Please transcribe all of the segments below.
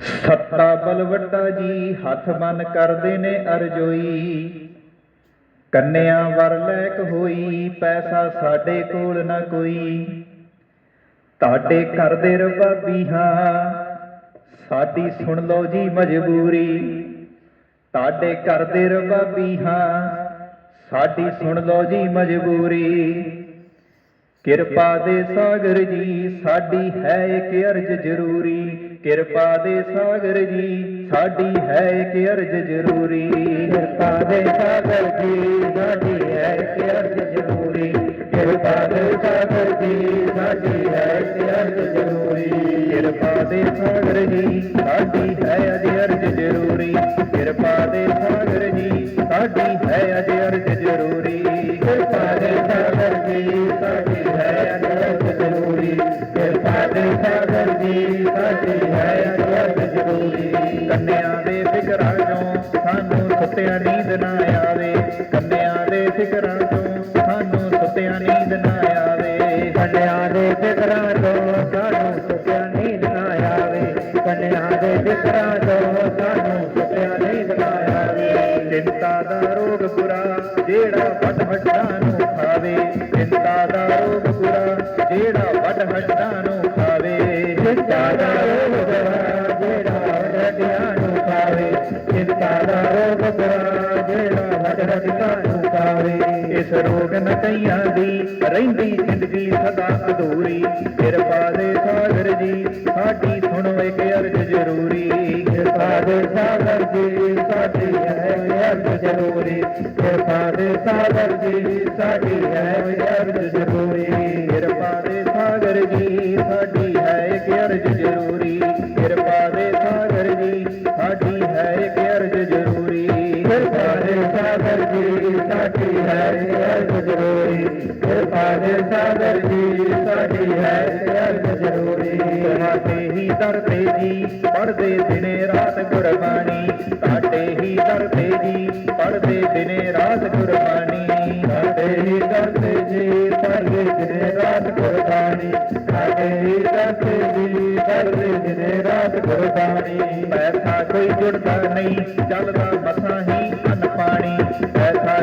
ਸੱਤਾ ਬਲਵੱਟਾ ਜੀ ਹੱਥ ਬੰਨ ਕਰਦੇ ਨੇ ਅਰਜੋਈ। ਕੰਨਿਆ ਵਰ ਲੈਕ ਹੋਈ, ਪੈਸਾ ਸਾਡੇ ਕੋਲ ਨਾ ਕੋਈ। ਤੁਹਾਡੇ ਘਰ ਰਬਾਬੀ ਹਾਂ, ਸਾਡੀ ਸੁਣ ਲਓ ਜੀ ਮਜਬੂਰੀ। ਤੁਹਾਡੇ ਘਰ ਦੇ ਰਬਾਬੀ ਹਾਂ, ਸਾਡੀ ਸੁਣ ਲਓ ਜੀ ਮਜਬੂਰੀ। ਕਿਰਪਾ ਦੇ ਸਾਗਰ ਜੀ, ਸਾਡੀ ਹੈ ਇੱਕ ਅਰਜ ਜ਼ਰੂਰੀ। ਕਿਰਪਾ ਦੇ ਸਾਗਰ ਜੀ, ਸਾਡੀ ਹੈ ਇੱਕ ਅਰਜ ਜ਼ਰੂਰੀ। ਕਿਰਪਾ ਦੇ ਸਾਗਰ ਜੀ, ਸਾਡੀ ਹੈ ਇੱਕ ਅਰਜ ਜ਼ਰੂਰੀ। ਕਿਰਪਾ ਦੇ ਸਾਗਰ ਜੀ, ਸਾਡੀ ਹੈ ਇੱਕ ਅਰਜ ਜ਼ਰੂਰੀ। ਕਿਰਪਾ ਦੇ ਸਾਗਰ ਜੀ, ਸਾਡੀ ਹੈ ਅਜ ਅਰਜ ਜ਼ਰੂਰੀ। ਕਿਰਪਾ ਦੇ ਸਾਗਰ ਜੀ, ਸਾਡੀ ਹੈ ਅਜ ਫਿਕਰਾਂ ਚੋਂ ਸਾਨੂੰ ਸੁੱਤਿਆਂ ਨੀਂਦ ਨਾ ਆਵੇ। ਕੰਨਿਆਂ ਦੇ ਫਿਕਰਾਂ ਚੋਂ ਸਾਨੂੰ ਸੁੱਤਿਆਂ ਨੀਂਦ ਨਾ ਆਵੇ। ਕੰਨਿਆਂ ਦੇ ਫਿਕਰਾਂ ਚੋਂ ਸਾਨੂੰ ਸੁੱਤਿਆਂ ਨੀਂਦ ਨਾ ਆਵੇ। ਕੰਨਿਆਂ ਦੇ ਫਿਕਰਾਂ ਚੋਂ ਸਾਨੂੰ ਸੁੱਤਿਆਂ ਨੀਂਦ ਨਾ ਆਵੇ। ਚਿੰਤਾ ਦਾ ਰੋਗ ਬੁਰਾ ਜਿਹੜਾ ਵੱਡ ਹੱਡਾਂ ਨੂੰ ਖਾਵੇ। ਚਿੰਤਾ ਦਾ ਰੋਗ ਬੁਰਾ ਜਿਹੜਾ ਵੱਡ ਹੱਡਾਂ ਨੂੰ ਖਾਵੇ। ਚਿੰਤਾ ਦਾ ਇਸ ਰੋਗ ਨਟਈਆਂ ਦੀ, ਰਹਿੰਦੀ ਜ਼ਿੰਦਗੀ ਸਦਾ ਅਧੂਰੀ। ਕਿਰਪਾ ਦੇ ਸਾਗਰ ਜੀ, ਸਾਡੀ ਸੁਣੋ ਇੱਕ ਅਰਜ ਜ਼ਰੂਰੀ। ਕਿਰਪਾ ਦੇ ਸਾਗਰ ਜੀ, ਸਾਡੀ ਹੈ ਅਰਜ ਜ਼ਰੂਰੀ। ਕਿਰਪਾ ਦੇ ਸਾਗਰ ਜੀ, ਸਾਡੀ ਹੈ ਅਰਜ ਜ਼ਰੂਰੀ। ਸਾਗਰ ਜੀ ਸਾਡੀ ਹੈ ਅਰਜ ਜ਼ਰੂਰੀ ਕਿਰਪਾ ਦੇ ਸਾਗਰ ਜੀ ਸਾਡੀ ਹੈ ਅਰਜ ਜ਼ਰੂਰੀ ਤੁਹਾਡੇ ਹੀ ਦਰ ਤੇ ਜੀ ਪੜਦੇ ਦਿਨੇ ਰਾਤ ਗੁਰਬਾਣੀ ਤੁਹਾਡੇ ਹੀ ਦਰ ਤੇ ਜੀ ਪੜਦੇ ਦਿਨੇ ਰਾਤ ਗੁਰਬਾਣੀ ਤੁਹਾਡੇ ਹੀ ਦਰ ਤੇ ਜੀ ਪੜਦੇ ਦਿਨੇ ਰਾਤ ਗੁਰਬਾਣੀ ਤੁਹਾਡੇ ਹੀ ਦਰ ਤੇ ਜੀ ਪੜਦੇ ਦਿਨੇ ਰਾਤ ਗੁਰਬਾਣੀ ਪੈਸਾ ਕੋਈ ਜੁੜਦਾ ਨਹੀਂ, ਚੱਲਦਾ ਮਸਾਂ ਹੀ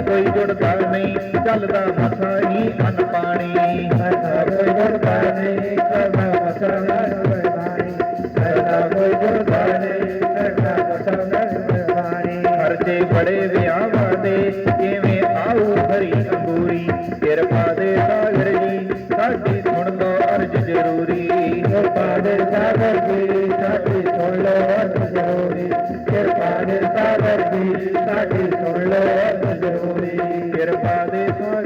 ਕੋਈ ਜੁੜਦਾ ਨਹੀਂ ਚੱਲਦਾ ਮਸਾਂ ਹੀ ਅੰਨ ਪਾਣੀ ਪੈਸਾ ਕੋਈ ਜੁੜਦਾ ਨਹੀਂ ਚੱਲਦਾ ਮਸਾਂ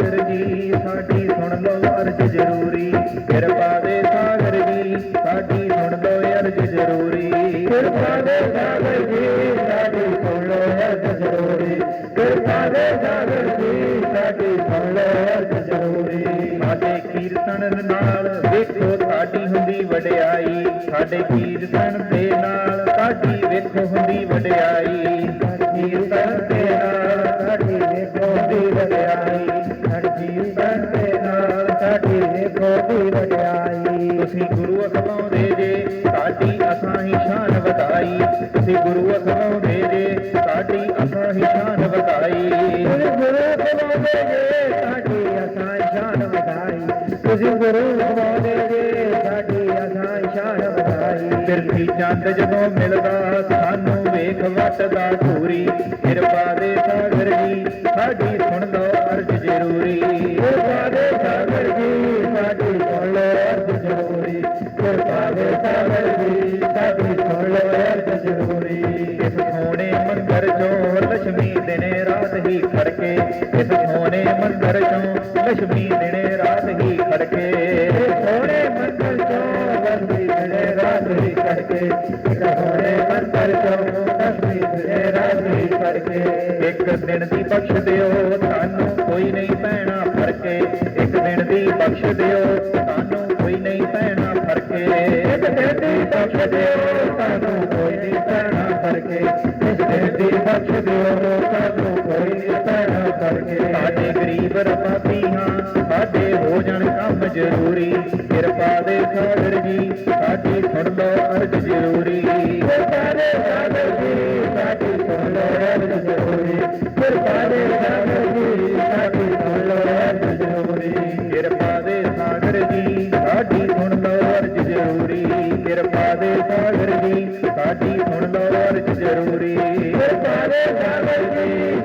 ਸਾਗਰ ਜੀ, ਸਾਡੀ ਸੁਣ ਲੋ ਅਰਜ ਜ਼ਰੂਰੀ। ਕਿਰਪਾ ਦੇ ਸਾਗਰ ਜੀ, ਸਾਡੀ ਸੁਣ ਲੋ ਅਰਜ ਜ਼ਰੂਰੀ। ਕਿਰਪਾ ਦੇ ਸਾਗਰ ਜੀ, ਸਾਡੀ ਸੁਣ ਲੋ ਅਰਜ ਜ਼ਰੂਰੀ। ਕਿਰਪਾ ਦੇ ਸਾਗਰ ਜੀ, ਸਾਡੀ ਸੁਣ ਲੋ ਅਰਜ ਜ਼ਰੂਰੀ। ਸਾਡੇ ਕੀਰਤਨ ਨਾਲ ਵੇਖੋ ਸਾਡੀ ਹੁੰਦੀ ਵਡਿਆਈ। ਸਾਡੇ ਕੀਰਤਨ ਦੇ ਨਾਲ ਸਾਡੀ ਵੇਖੋ ਹੁੰਦੀ ਵਡਿਆਈ। ਕੀਰਤਨ ਸ਼ਾਨ ਵਧਾਈ। ਤੁਸੀਂ ਗੁਰੂ ਅਖਵਾਉਂਦੇ ਜੇ ਸਾਡੀ ਅਸਾਂ ਹੀ ਸ਼ਾਨ ਵਧਾਈ। ਤੁਸੀਂ ਗੁਰੂ ਅਖਵਾਉਂਦੇ ਜੇ ਸਾਡੀ ਅਸਾਂ ਸ਼ਾਨ ਵਧਾਈ। ਤੁਸੀਂ ਗੁਰੂ ਅਖਵਾਉਂਦੇ ਜੇ ਸਾਡੀ ਅਸਾਂ ਸ਼ਾਨ ਵਧਾਈ। ਬਿਰਥੀ ਚੰਦ ਜਦੋਂ ਮਿਲਦਾ ਸਾਨੂੰ ਵੇਖ ਵਟਦਾ ਧੂਰੀ। ਕਿਰਪਾ ਦੇ ਸਾਗਰ ਜੀ ਸਾਡੀ ਸੁਣ ਲਓ ਅਰਜ ਜ਼ਰੂਰੀ। ਕਿਰਪਾ ਦੇ ਸਾਗਰ ਜੀ ਸਾਡੀ ਸੁਣ ਲਓ ਅਰਜ ਜ਼ਰੂਰੀ। ਕਿਰਪਾ ਸੋਹਣੇ ਮੰਦਰ ਚੋਂ ਲక్ష్ਮੀ ਦਿਨੇ ਰਾਤ ਹੀ ਖੜਕੇ। ਸੋਹਣੇ ਮੰਦਰ ਚੋਂ ਲక్ష్ਮੀ ਦਿਨੇ ਰਾਤ ਹੀ ਖੜਕੇ। ਸੋਹਣੇ ਮੰਦਰ ਚੋਂ ਲక్ష్ਮੀ ਦਿਨੇ ਰਾਤ ਹੀ ਖੜਕੇ। ਇੱਕ ਦਿਨ ਦੀ ਬਖਸ਼ ਦਿਓ ਤੁਹਾਨੂੰ ਕੋਈ ਨਹੀਂ ਪੈਣਾ ਫਰਕੇ। ਇੱਕ ਦਿਨ ਦੀ ਬਖਸ਼ ਦਿਓ ਤੁਹਾਨੂੰ ਕੋਈ ਨਹੀਂ ਪੈਣਾ ਫਰਕੇ। ਇੱਕ ਦਿਨ ਦੀ ਬਖਸ਼ ਦਿਓ ਤੁਹਾਨੂੰ ਕੋਈ ਨਹੀਂ ਪੈਣਾ ਫਰਕੇ। ਇੱਕ ਦਿਨ ਦੀ ਬਖਸ਼ ਦਿਓ ਤੁਹਾਨੂੰ ਕੋਈ ਨਹੀਂ ਪੈਣਾ ਸਾਡੇ ਗਰੀਬ ਰਬਾਬੀ ਹਾਂ, ਸਾਡੇ ਹੋ ਜਾਣ ਕੰਮ ਜ਼ਰੂਰੀ। ਕਿਰਪਾ ਦੇ ਸਾਗਰ ਜੀ, ਸਾਡੀ ਸੁਣ ਲਓ ਅਰਜ ਜ਼ਰੂਰੀ। ਕਿਰਪਾ ਦੇ ਜੀ, ਸਾਡੀ ਸੁਣ ਲੋ ਅਰਜ ਜ਼ਰੂਰੀ। ਕਿਰਪਾ ਦੇ ਸਾਗਰ ਜੀ, ਸਾਡੀ ਸੁਣ ਲੋ ਅਰਜ ਜ਼ਰੂਰੀ। ਕਿਰਪਾ ਦੇ ਸਾਗਰ ਜੀ, ਸਾਡੀ ਸੁਣ ਲੋ ਅਰਜ ਜ਼ਰੂਰੀ। ਕਿਰਪਾ ਦੇ ਸਾਗਰ ਜੀ, ਸਾਡੀ ਸੁਣ ਲੋ ਅਰਜ ਜ਼ਰੂਰੀ। ਕਿਰਪਾ ਦੇ ਸਾਗਰ ਜੀ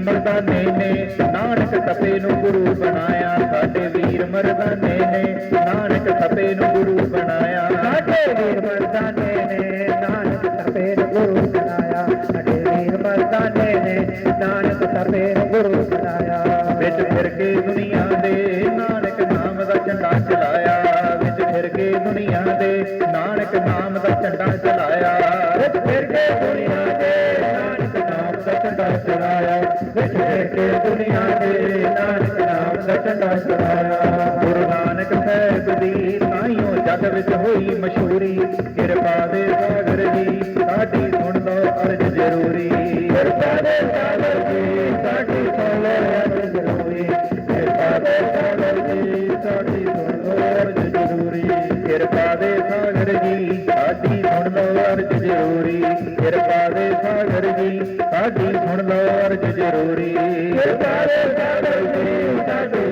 ਮਰਦਾਨੇ ਨੇ। ਨਾਨਕ ਤਪੇ ਨੂੰ ਗੁਰੂ ਬਣਾਇਆ। ਸਾਡੇ ਵੀਰ ਮਰਦਾਨੇ ਨੇ। ਨਾਨਕ ਤਪੇ ਨੂੰ ਗੁਰੂ ਬਣਾਇਆ। ਸਾਡੇ ਵੀਰ ਮਰਦਾਨੇ ਨੇ। ਨਾਨਕ ਤਪੇ ਨੂੰ ਗੁਰੂ ਬਣਾਇਆ। ਸਾਡੇ ਵੀਰ ਮਰਦਾਨੇ ਨੇ। ਨਾਨਕ ਤਪੇ ਨੂੰ ਗੁਰੂ ਬਣਾਇਆ। ਵਿੱਚ ਫਿਰ ਕੇ ਦੁਨੀਆ ਦੇ ਨਾਨਕ ਨਾਮ ਦਾ ਝੰਡਾ ਚਲਾਇਆ। ਵਿੱਚ ਫਿਰ ਕੇ ਦੁਨੀਆ ਦੇ ਨਾਨਕ ਨਾਮ ਦਾ ਝੰਡਾ ਚਲਾਇਆ। ਵਿੱਚ ਫਿਰ ਕੇ ਦੁਨੀਆ ਦੇ ਨਾਨਕ ਨਾਮ ਦਾ ਝੰਡਾ ਕੇ ਦੁਨੀਆ ਦੇ ਨਾਨਕ ਨਾਮ ਦਾ ਝੰਡਾ ਗੁਰੂ ਨਾਨਕ ਸਾਹਿਬ ਦੀ ਤਾਈਓ ਜਗ ਵਿੱਚ ਹੋਈ ਮਸ਼ਹੂਰੀ, ਕਿਰਪਾ ਦੇ ਸਾਗਰ ਜੀ, ਸਾਡੀ ਸੁਣ ਲਓ ਅਰਜ ਜ਼ਰੂਰੀ। ਕਿਰਪਾ ਦੇ ਸਾਗਰ ਜੀ, ਸਾਡੀ ਸੁਣ ਲਓ ਅਰਜ ਜ਼ਰੂਰੀ। ਕਿਰਪਾ ਦੇ ਸਾਗਰ ਜੀ, ਸਾਡੀ ਸੁਣ ਲਓ ਅਰਜ ਜ਼ਰੂਰੀ। ਕਿਰਪਾ ਦੇ ਸਾਗਰ ਜੀ, ਸਾਡੀ ਸੁਣ ਲਓ ਅਰਜ ਜ਼ਰੂਰੀ। ਕਿਰਪਾ ਜੀ ਸਾਡੀ ਸੁਣ